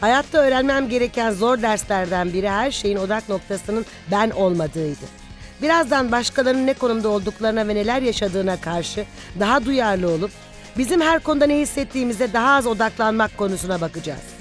Hayatta öğrenmem gereken zor derslerden biri her şeyin odak noktasının ben olmadığıydı. Birazdan başkalarının ne konumda olduklarına ve neler yaşadığına karşı daha duyarlı olup bizim her konuda ne hissettiğimize daha az odaklanmak konusuna bakacağız.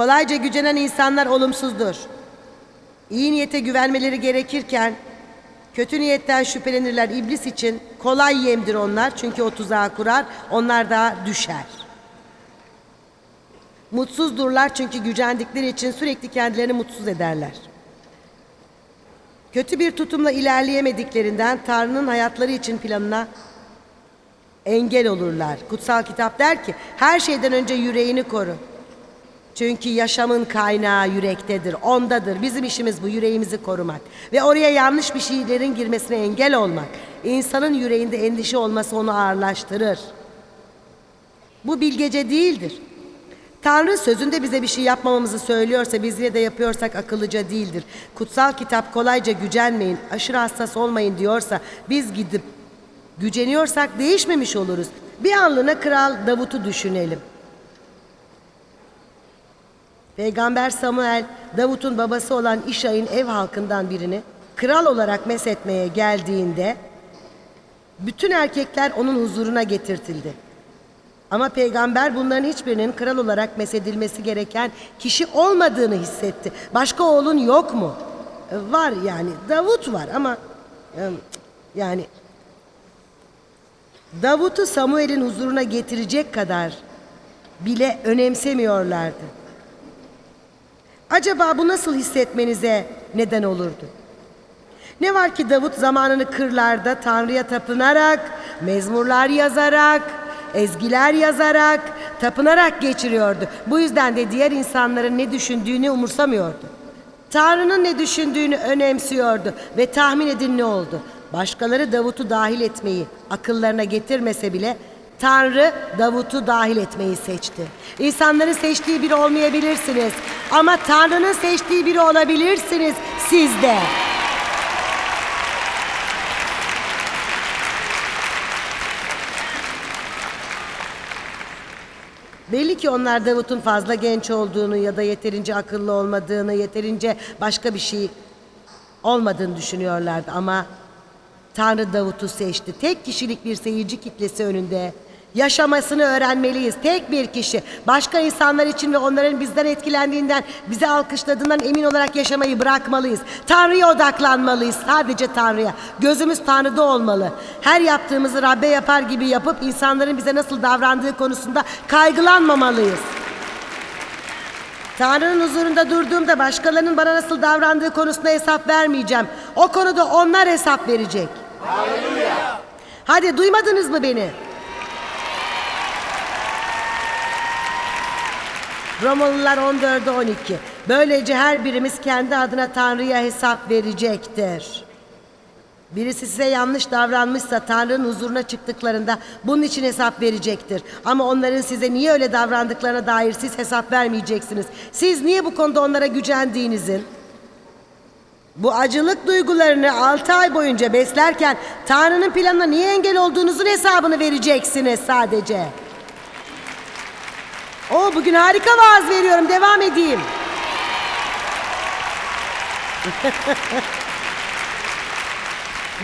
Kolayca gücenen insanlar olumsuzdur. İyi niyete güvenmeleri gerekirken kötü niyetten şüphelenirler iblis için kolay yemdir onlar çünkü o tuzağı kurar onlar da düşer. Mutsuzdurlar çünkü gücendikleri için sürekli kendilerini mutsuz ederler. Kötü bir tutumla ilerleyemediklerinden Tanrı'nın hayatları için planına engel olurlar. Kutsal kitap der ki her şeyden önce yüreğini koru. Çünkü yaşamın kaynağı yürektedir, ondadır. Bizim işimiz bu, yüreğimizi korumak. Ve oraya yanlış bir şeylerin girmesine engel olmak. İnsanın yüreğinde endişe olması onu ağırlaştırır. Bu bilgece değildir. Tanrı sözünde bize bir şey yapmamamızı söylüyorsa biz yine de yapıyorsak akıllıca değildir. Kutsal kitap kolayca gücenmeyin, aşırı hassas olmayın diyorsa biz gidip güceniyorsak değişmemiş oluruz. Bir anlığına Kral Davut'u düşünelim. Peygamber Samuel, Davut'un babası olan İşay'ın ev halkından birini kral olarak meshetmeye geldiğinde bütün erkekler onun huzuruna getirtildi. Ama peygamber bunların hiçbirinin kral olarak mesedilmesi gereken kişi olmadığını hissetti. Başka oğlun yok mu? E, Var yani Davut var ama e, yani Davut'u Samuel'in huzuruna getirecek kadar bile önemsemiyorlardı. Acaba bu nasıl hissetmenize neden olurdu? Ne var ki Davut zamanını kırlarda Tanrı'ya tapınarak, mezmurlar yazarak, ezgiler yazarak, tapınarak geçiriyordu. Bu yüzden de diğer insanların ne düşündüğünü umursamıyordu. Tanrı'nın ne düşündüğünü önemsiyordu ve tahmin edin ne oldu? Başkaları Davut'u dahil etmeyi akıllarına getirmese bile Tanrı Davut'u dahil etmeyi seçti. İnsanların seçtiği biri olmayabilirsiniz ama Tanrı'nın seçtiği biri olabilirsiniz siz de. Belli ki onlar Davut'un fazla genç olduğunu ya da yeterince akıllı olmadığını, yeterince başka bir şey olmadığını düşünüyorlardı ama Tanrı Davut'u seçti. Tek kişilik bir seyirci kitlesi önünde yaşamasını öğrenmeliyiz. Tek bir kişi. Başka insanlar için ve onların bizden etkilendiğinden, bizi alkışladığından emin olarak yaşamayı bırakmalıyız. Tanrı'ya odaklanmalıyız. Sadece Tanrı'ya. Gözümüz Tanrı'da olmalı. Her yaptığımızı Rabbe yapar gibi yapıp insanların bize nasıl davrandığı konusunda kaygılanmamalıyız. Tanrı'nın huzurunda durduğumda başkalarının bana nasıl davrandığı konusunda hesap vermeyeceğim. O konuda onlar hesap verecek. Hadi duymadınız mı beni? Romalılar 14'e 12. Böylece her birimiz kendi adına Tanrı'ya hesap verecektir. Birisi size yanlış davranmışsa Tanrı'nın huzuruna çıktıklarında bunun için hesap verecektir. Ama onların size niye öyle davrandıklarına dair siz hesap vermeyeceksiniz. Siz niye bu konuda onlara gücendiğinizin, bu acılık duygularını 6 ay boyunca beslerken Tanrı'nın planına niye engel olduğunuzun hesabını vereceksiniz sadece. O bugün harika vaaz veriyorum. Devam edeyim.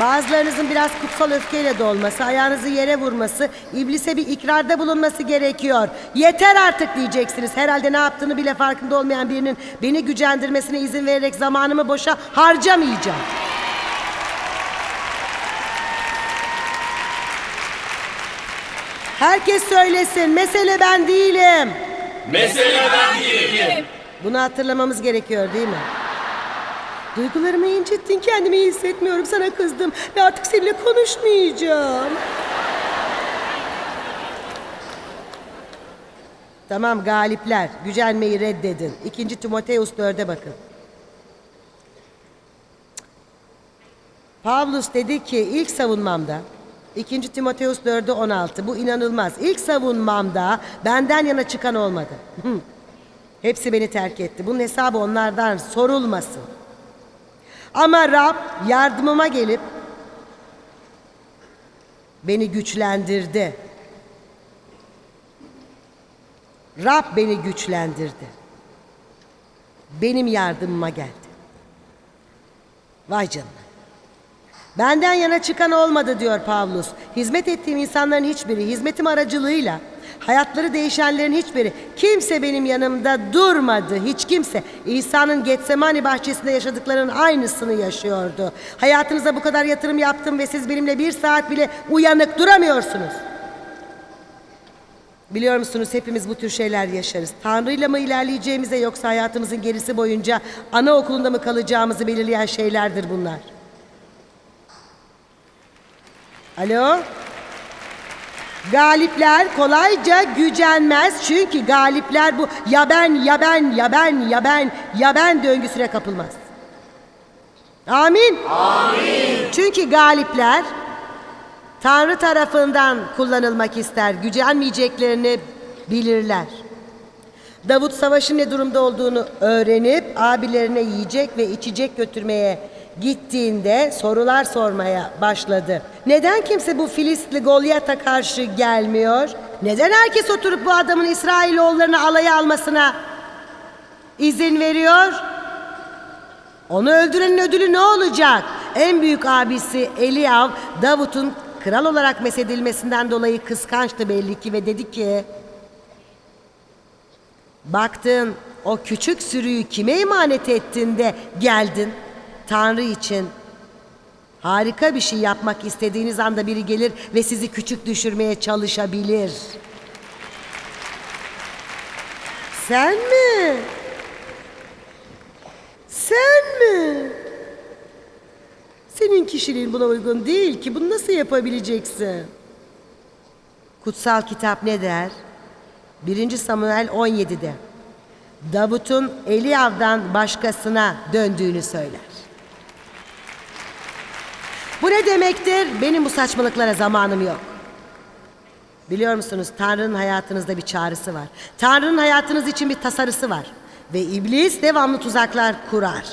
Bazılarınızın biraz kutsal öfkeyle dolması, ayağınızı yere vurması, iblise bir ikrarda bulunması gerekiyor. Yeter artık diyeceksiniz. Herhalde ne yaptığını bile farkında olmayan birinin beni gücendirmesine izin vererek zamanımı boşa harcamayacağım. Herkes söylesin. Mesele ben değilim. Mesele ben değilim. Bunu hatırlamamız gerekiyor değil mi? Duygularımı incittin, kendimi iyi hissetmiyorum, sana kızdım ve artık seninle konuşmayacağım. Tamam galipler, gücenmeyi reddedin. 2. Timoteus 4'e bakın. Pavlus dedi ki ilk savunmamda 2. Timoteus 4'ü 16 bu inanılmaz. İlk savunmamda benden yana çıkan olmadı. Hepsi beni terk etti. Bunun hesabı onlardan sorulmasın. Ama Rab yardımıma gelip beni güçlendirdi. Rab beni güçlendirdi. Benim yardımıma geldi. Vay canına. Benden yana çıkan olmadı diyor Pavlus. Hizmet ettiğim insanların hiçbiri, hizmetim aracılığıyla hayatları değişenlerin hiçbiri, kimse benim yanımda durmadı. Hiç kimse. İsa'nın Getsemani bahçesinde yaşadıklarının aynısını yaşıyordu. Hayatınıza bu kadar yatırım yaptım ve siz benimle bir saat bile uyanık duramıyorsunuz. Biliyor musunuz hepimiz bu tür şeyler yaşarız. Tanrı'yla mı ilerleyeceğimize yoksa hayatımızın gerisi boyunca anaokulunda mı kalacağımızı belirleyen şeylerdir bunlar. Alo? Galipler kolayca gücenmez çünkü galipler bu ya ben ya ben ya ben ya ben ya ben döngüsüne kapılmaz. Amin. Amin. Çünkü galipler Tanrı tarafından kullanılmak ister. Gücenmeyeceklerini bilirler. Davut savaşın ne durumda olduğunu öğrenip abilerine yiyecek ve içecek götürmeye gittiğinde sorular sormaya başladı. Neden kimse bu Filistli Golyat'a karşı gelmiyor? Neden herkes oturup bu adamın İsrailoğullarını alaya almasına izin veriyor? Onu öldürenin ödülü ne olacak? En büyük abisi Eliav, Davut'un kral olarak mesedilmesinden dolayı kıskançtı belli ki ve dedi ki... Baktın o küçük sürüyü kime emanet ettin de geldin? Tanrı için. Harika bir şey yapmak istediğiniz anda biri gelir ve sizi küçük düşürmeye çalışabilir. Sen mi? Sen mi? Senin kişiliğin buna uygun değil ki. Bunu nasıl yapabileceksin? Kutsal kitap ne der? 1. Samuel 17'de. Davut'un Eliav'dan başkasına döndüğünü söyler. Bu ne demektir? Benim bu saçmalıklara zamanım yok. Biliyor musunuz Tanrı'nın hayatınızda bir çağrısı var. Tanrı'nın hayatınız için bir tasarısı var. Ve iblis devamlı tuzaklar kurar.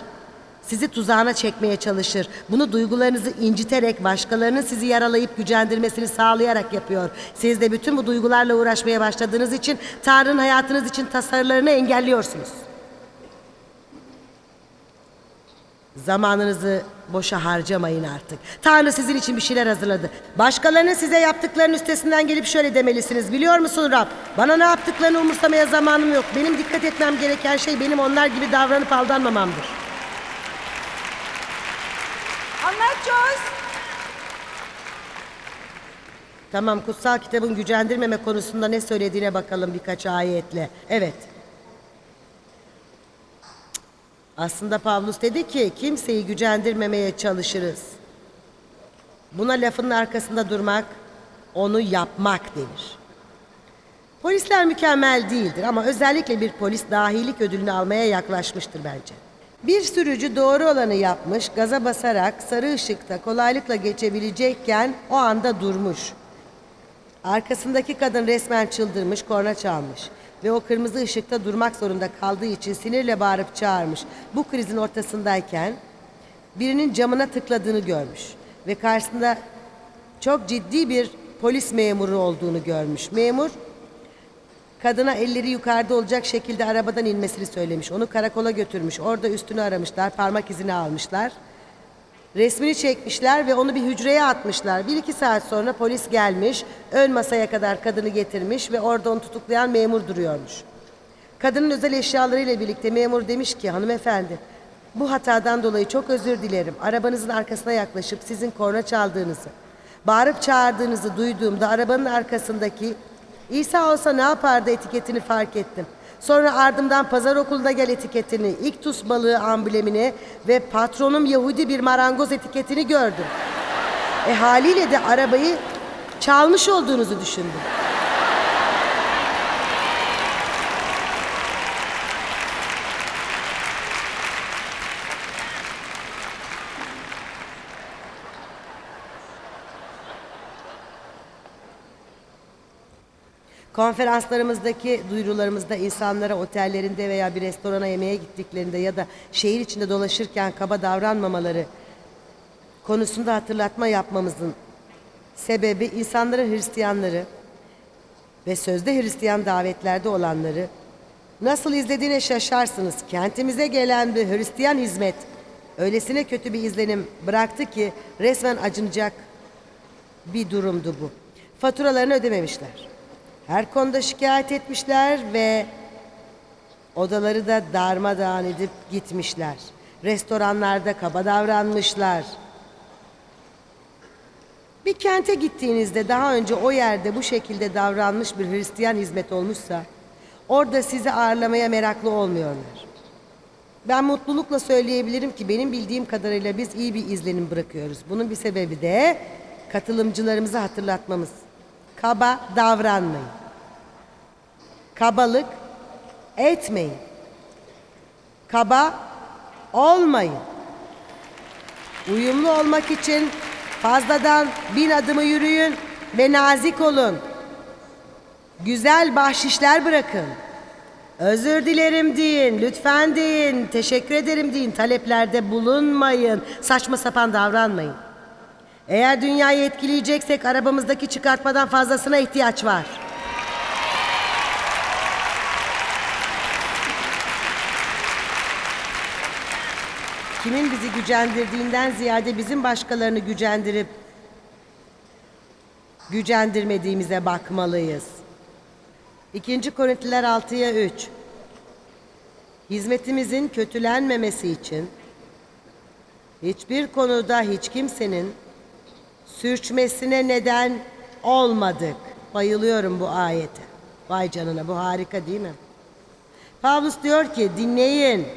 Sizi tuzağına çekmeye çalışır. Bunu duygularınızı inciterek, başkalarının sizi yaralayıp gücendirmesini sağlayarak yapıyor. Siz de bütün bu duygularla uğraşmaya başladığınız için Tanrı'nın hayatınız için tasarılarını engelliyorsunuz. Zamanınızı boşa harcamayın artık. Tanrı sizin için bir şeyler hazırladı. Başkalarının size yaptıklarının üstesinden gelip şöyle demelisiniz. Biliyor musun Rab? Bana ne yaptıklarını umursamaya zamanım yok. Benim dikkat etmem gereken şey benim onlar gibi davranıp aldanmamamdır. Anlat Joyce. Tamam kutsal kitabın gücendirmeme konusunda ne söylediğine bakalım birkaç ayetle. Evet. Aslında Pavlus dedi ki kimseyi gücendirmemeye çalışırız. Buna lafının arkasında durmak, onu yapmak denir. Polisler mükemmel değildir ama özellikle bir polis dahilik ödülünü almaya yaklaşmıştır bence. Bir sürücü doğru olanı yapmış, gaza basarak sarı ışıkta kolaylıkla geçebilecekken o anda durmuş. Arkasındaki kadın resmen çıldırmış, korna çalmış ve o kırmızı ışıkta durmak zorunda kaldığı için sinirle bağırıp çağırmış. Bu krizin ortasındayken birinin camına tıkladığını görmüş ve karşısında çok ciddi bir polis memuru olduğunu görmüş. Memur kadına elleri yukarıda olacak şekilde arabadan inmesini söylemiş. Onu karakola götürmüş. Orada üstünü aramışlar, parmak izini almışlar. Resmini çekmişler ve onu bir hücreye atmışlar. Bir iki saat sonra polis gelmiş, ön masaya kadar kadını getirmiş ve orada onu tutuklayan memur duruyormuş. Kadının özel eşyalarıyla birlikte memur demiş ki hanımefendi bu hatadan dolayı çok özür dilerim. Arabanızın arkasına yaklaşıp sizin korna çaldığınızı, bağırıp çağırdığınızı duyduğumda arabanın arkasındaki İsa olsa ne yapardı etiketini fark ettim. Sonra ardımdan pazar okuluna gel etiketini, iktus balığı amblemini ve patronum Yahudi bir marangoz etiketini gördüm. E haliyle de arabayı çalmış olduğunuzu düşündüm. Konferanslarımızdaki duyurularımızda insanlara otellerinde veya bir restorana yemeğe gittiklerinde ya da şehir içinde dolaşırken kaba davranmamaları konusunda hatırlatma yapmamızın sebebi insanların Hristiyanları ve sözde Hristiyan davetlerde olanları nasıl izlediğine şaşarsınız. Kentimize gelen bir Hristiyan hizmet öylesine kötü bir izlenim bıraktı ki resmen acınacak bir durumdu bu. Faturalarını ödememişler. Her konuda şikayet etmişler ve odaları da darmadağın edip gitmişler. Restoranlarda kaba davranmışlar. Bir kente gittiğinizde daha önce o yerde bu şekilde davranmış bir Hristiyan hizmet olmuşsa orada sizi ağırlamaya meraklı olmuyorlar. Ben mutlulukla söyleyebilirim ki benim bildiğim kadarıyla biz iyi bir izlenim bırakıyoruz. Bunun bir sebebi de katılımcılarımızı hatırlatmamız. Kaba davranmayın. Kabalık etmeyin. Kaba olmayın. Uyumlu olmak için fazladan bin adımı yürüyün ve nazik olun. Güzel bahşişler bırakın. Özür dilerim deyin, lütfen deyin, teşekkür ederim deyin, taleplerde bulunmayın, saçma sapan davranmayın. Eğer dünyayı etkileyeceksek arabamızdaki çıkartmadan fazlasına ihtiyaç var. Kimin bizi gücendirdiğinden ziyade bizim başkalarını gücendirip gücendirmediğimize bakmalıyız. 2. Korintliler 6'ya 3 Hizmetimizin kötülenmemesi için hiçbir konuda hiç kimsenin sürçmesine neden olmadık. Bayılıyorum bu ayete. Vay canına bu harika değil mi? Pavlus diyor ki dinleyin.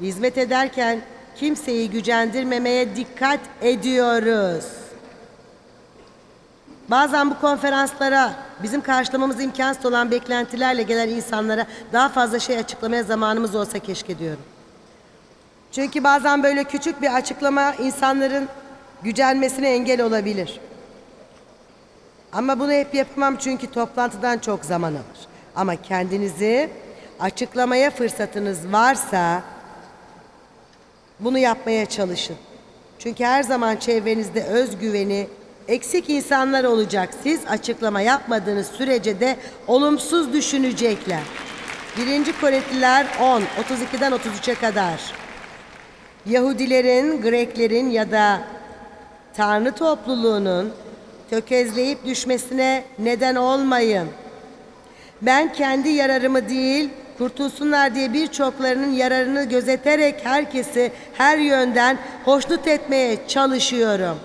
Hizmet ederken kimseyi gücendirmemeye dikkat ediyoruz. Bazen bu konferanslara bizim karşılamamız imkansız olan beklentilerle gelen insanlara daha fazla şey açıklamaya zamanımız olsa keşke diyorum. Çünkü bazen böyle küçük bir açıklama insanların gücenmesine engel olabilir. Ama bunu hep yapamam çünkü toplantıdan çok zaman alır. Ama kendinizi açıklamaya fırsatınız varsa bunu yapmaya çalışın. Çünkü her zaman çevrenizde özgüveni eksik insanlar olacak. Siz açıklama yapmadığınız sürece de olumsuz düşünecekler. 1. Korintliler 10, 32'den 33'e kadar. Yahudilerin, Greklerin ya da Tanrı topluluğunun tökezleyip düşmesine neden olmayın. Ben kendi yararımı değil, kurtulsunlar diye birçoklarının yararını gözeterek herkesi her yönden hoşnut etmeye çalışıyorum.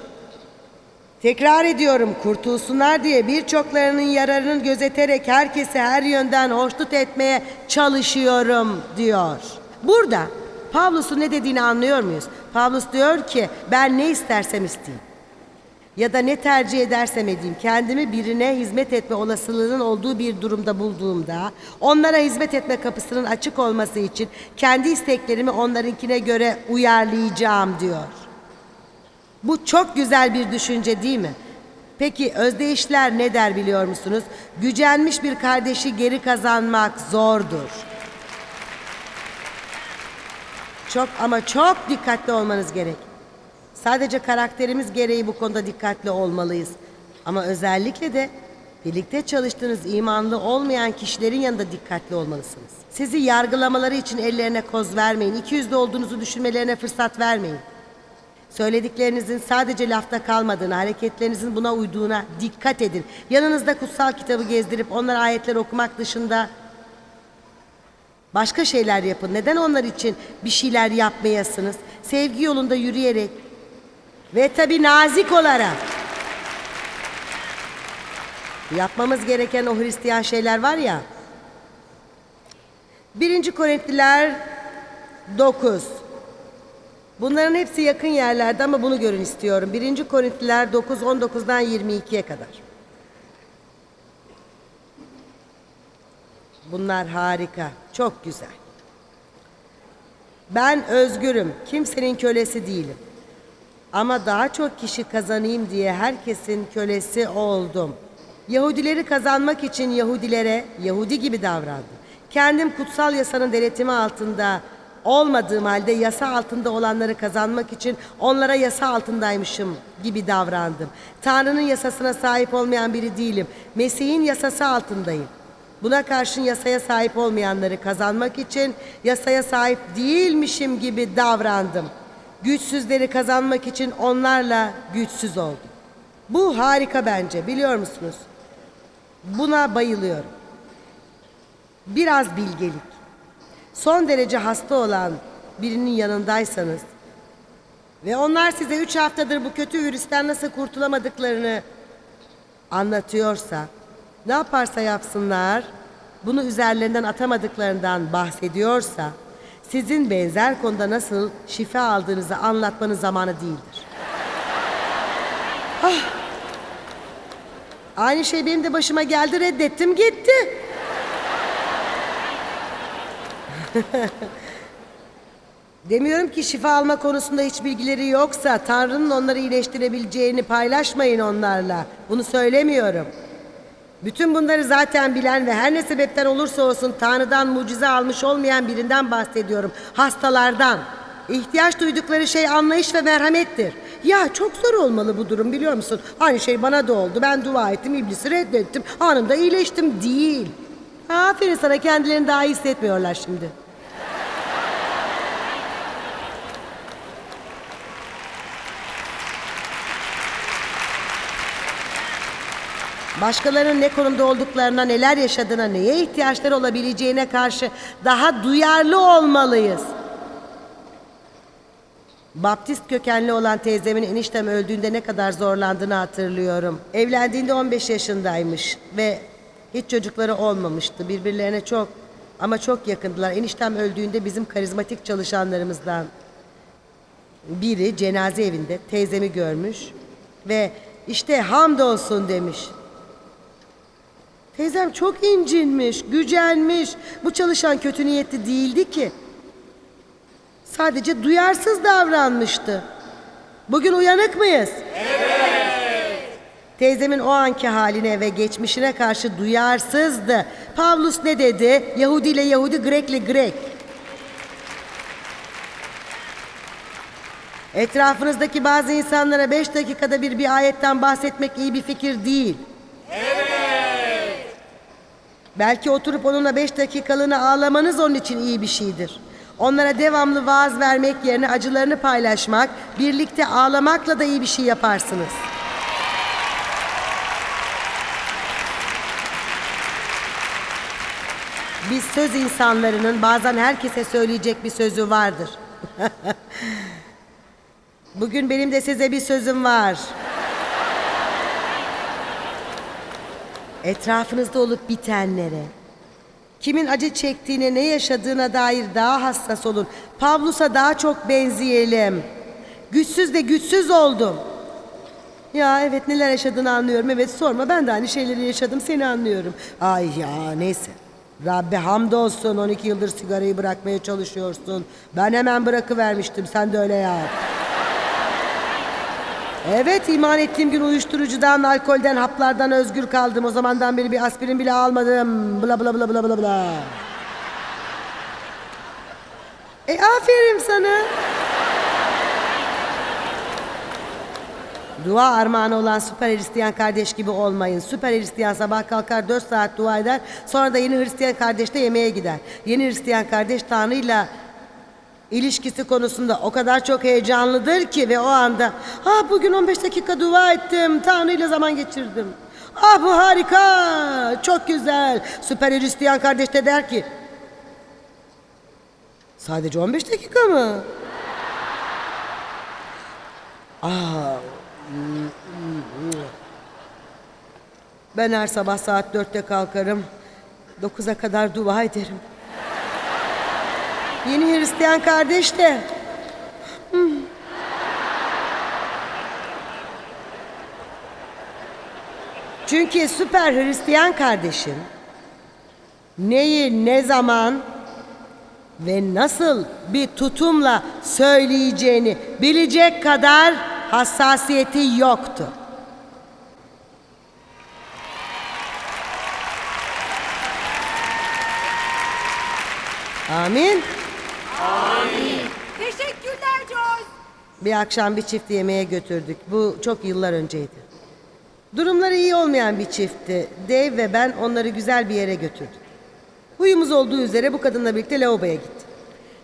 Tekrar ediyorum, kurtulsunlar diye birçoklarının yararını gözeterek herkesi her yönden hoşnut etmeye çalışıyorum diyor. Burada Pavlus'un ne dediğini anlıyor muyuz? Pavlus diyor ki ben ne istersem isteyeyim ya da ne tercih edersem edeyim kendimi birine hizmet etme olasılığının olduğu bir durumda bulduğumda onlara hizmet etme kapısının açık olması için kendi isteklerimi onlarınkine göre uyarlayacağım diyor. Bu çok güzel bir düşünce değil mi? Peki özdeyişler ne der biliyor musunuz? Gücenmiş bir kardeşi geri kazanmak zordur. Çok ama çok dikkatli olmanız gerek. Sadece karakterimiz gereği bu konuda dikkatli olmalıyız. Ama özellikle de birlikte çalıştığınız imanlı olmayan kişilerin yanında dikkatli olmalısınız. Sizi yargılamaları için ellerine koz vermeyin. İki yüzlü olduğunuzu düşünmelerine fırsat vermeyin. Söylediklerinizin sadece lafta kalmadığını, hareketlerinizin buna uyduğuna dikkat edin. Yanınızda kutsal kitabı gezdirip onlara ayetler okumak dışında başka şeyler yapın. Neden onlar için bir şeyler yapmayasınız? Sevgi yolunda yürüyerek ve tabi nazik olarak. Yapmamız gereken o Hristiyan şeyler var ya. 1. Korintliler 9. Bunların hepsi yakın yerlerde ama bunu görün istiyorum. 1. Korintliler 9, 19'dan 22'ye kadar. Bunlar harika, çok güzel. Ben özgürüm, kimsenin kölesi değilim. Ama daha çok kişi kazanayım diye herkesin kölesi oldum. Yahudileri kazanmak için Yahudilere Yahudi gibi davrandım. Kendim kutsal yasanın denetimi altında olmadığım halde yasa altında olanları kazanmak için onlara yasa altındaymışım gibi davrandım. Tanrı'nın yasasına sahip olmayan biri değilim. Mesih'in yasası altındayım. Buna karşın yasaya sahip olmayanları kazanmak için yasaya sahip değilmişim gibi davrandım. Güçsüzleri kazanmak için onlarla güçsüz oldum. Bu harika bence biliyor musunuz? Buna bayılıyorum. Biraz bilgelik. Son derece hasta olan birinin yanındaysanız ve onlar size üç haftadır bu kötü virüsten nasıl kurtulamadıklarını anlatıyorsa ne yaparsa yapsınlar bunu üzerlerinden atamadıklarından bahsediyorsa sizin benzer konuda nasıl şifa aldığınızı anlatmanın zamanı değildir. Ah! Aynı şey benim de başıma geldi reddettim gitti. Demiyorum ki şifa alma konusunda hiç bilgileri yoksa Tanrı'nın onları iyileştirebileceğini paylaşmayın onlarla. Bunu söylemiyorum. Bütün bunları zaten bilen ve her ne sebepten olursa olsun Tanrı'dan mucize almış olmayan birinden bahsediyorum. Hastalardan. İhtiyaç duydukları şey anlayış ve merhamettir. Ya çok zor olmalı bu durum biliyor musun? Aynı şey bana da oldu. Ben dua ettim, iblisi reddettim. Anında iyileştim. Değil. Aferin sana kendilerini daha iyi hissetmiyorlar şimdi. Başkalarının ne konumda olduklarına, neler yaşadığına, neye ihtiyaçları olabileceğine karşı daha duyarlı olmalıyız. Baptist kökenli olan teyzemin eniştem öldüğünde ne kadar zorlandığını hatırlıyorum. Evlendiğinde 15 yaşındaymış ve hiç çocukları olmamıştı. Birbirlerine çok ama çok yakındılar. Eniştem öldüğünde bizim karizmatik çalışanlarımızdan biri cenaze evinde teyzemi görmüş ve işte hamdolsun demiş. Teyzem çok incinmiş, gücenmiş. Bu çalışan kötü niyetli değildi ki. Sadece duyarsız davranmıştı. Bugün uyanık mıyız? Evet. Teyzemin o anki haline ve geçmişine karşı duyarsızdı. Pavlus ne dedi? Yahudi ile Yahudi, Grek ile Grek. Etrafınızdaki bazı insanlara beş dakikada bir bir ayetten bahsetmek iyi bir fikir değil. Belki oturup onunla beş dakikalığına ağlamanız onun için iyi bir şeydir. Onlara devamlı vaaz vermek yerine acılarını paylaşmak, birlikte ağlamakla da iyi bir şey yaparsınız. Biz söz insanlarının bazen herkese söyleyecek bir sözü vardır. Bugün benim de size bir sözüm var. Etrafınızda olup bitenlere, kimin acı çektiğine, ne yaşadığına dair daha hassas olun. Pavlus'a daha çok benzeyelim. Güçsüz de güçsüz oldum. Ya evet neler yaşadığını anlıyorum. Evet sorma ben de aynı şeyleri yaşadım seni anlıyorum. Ay ya neyse. Rabbe hamdolsun 12 yıldır sigarayı bırakmaya çalışıyorsun. Ben hemen bırakıvermiştim sen de öyle yap. Evet iman ettiğim gün uyuşturucudan, alkolden, haplardan özgür kaldım. O zamandan beri bir aspirin bile almadım. Bla bla bla bla bla bla. E aferin sana. Dua armağanı olan süper Hristiyan kardeş gibi olmayın. Süper Hristiyan sabah kalkar 4 saat dua eder. Sonra da yeni Hristiyan kardeşle yemeğe gider. Yeni Hristiyan kardeş Tanrı'yla ilişkisi konusunda o kadar çok heyecanlıdır ki ve o anda ah bugün 15 dakika dua ettim Tanrı ile zaman geçirdim. Ah bu harika çok güzel. Süper Hristiyan kardeş de der ki sadece 15 dakika mı? Ah, ben her sabah saat dörtte kalkarım. 9'a kadar dua ederim. Yeni Hristiyan kardeş de. Hmm. Çünkü süper Hristiyan kardeşim neyi ne zaman ve nasıl bir tutumla söyleyeceğini bilecek kadar hassasiyeti yoktu. Amin. Amin. Teşekkürler Joyce. Bir akşam bir çift yemeğe götürdük. Bu çok yıllar önceydi. Durumları iyi olmayan bir çiftti. Dave ve ben onları güzel bir yere götürdük. Huyumuz olduğu üzere bu kadınla birlikte lavaboya gitti.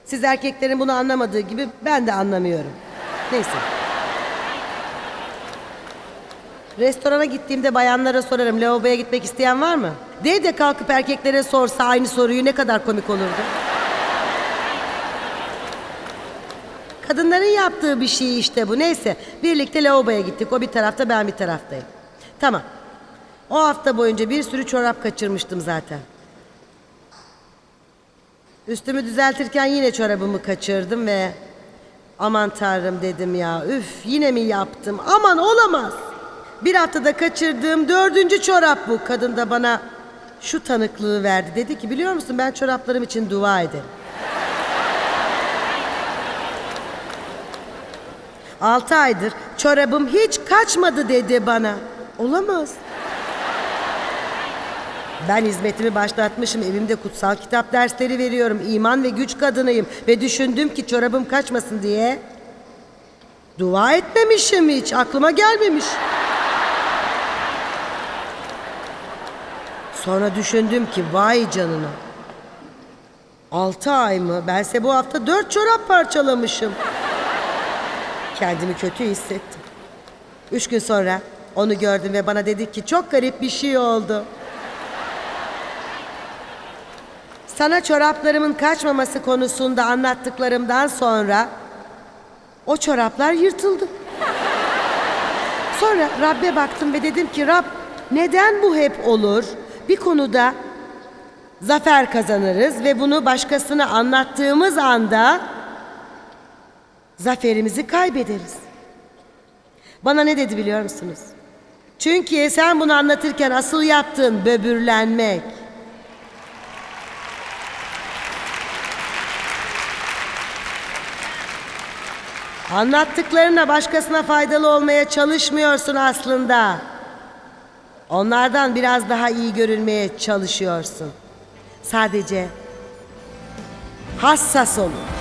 Siz erkeklerin bunu anlamadığı gibi ben de anlamıyorum. Neyse. Restorana gittiğimde bayanlara sorarım lavaboya gitmek isteyen var mı? Dave de kalkıp erkeklere sorsa aynı soruyu ne kadar komik olurdu. Kadınların yaptığı bir şey işte bu. Neyse birlikte lavaboya gittik. O bir tarafta ben bir taraftayım. Tamam. O hafta boyunca bir sürü çorap kaçırmıştım zaten. Üstümü düzeltirken yine çorabımı kaçırdım ve aman tanrım dedim ya üf yine mi yaptım aman olamaz. Bir haftada kaçırdığım dördüncü çorap bu. Kadın da bana şu tanıklığı verdi. Dedi ki biliyor musun ben çoraplarım için dua ederim. Altı aydır çorabım hiç kaçmadı dedi bana. Olamaz. Ben hizmetimi başlatmışım. Evimde kutsal kitap dersleri veriyorum. İman ve güç kadınıyım. Ve düşündüm ki çorabım kaçmasın diye. Dua etmemişim hiç. Aklıma gelmemiş. Sonra düşündüm ki vay canına. Altı ay mı? Bense bu hafta dört çorap parçalamışım. Kendimi kötü hissettim. Üç gün sonra onu gördüm ve bana dedi ki çok garip bir şey oldu. Sana çoraplarımın kaçmaması konusunda anlattıklarımdan sonra o çoraplar yırtıldı. Sonra Rab'be baktım ve dedim ki Rab neden bu hep olur? Bir konuda zafer kazanırız ve bunu başkasına anlattığımız anda zaferimizi kaybederiz. Bana ne dedi biliyor musunuz? Çünkü sen bunu anlatırken asıl yaptığın böbürlenmek. Anlattıklarına başkasına faydalı olmaya çalışmıyorsun aslında. Onlardan biraz daha iyi görünmeye çalışıyorsun. Sadece hassas olun.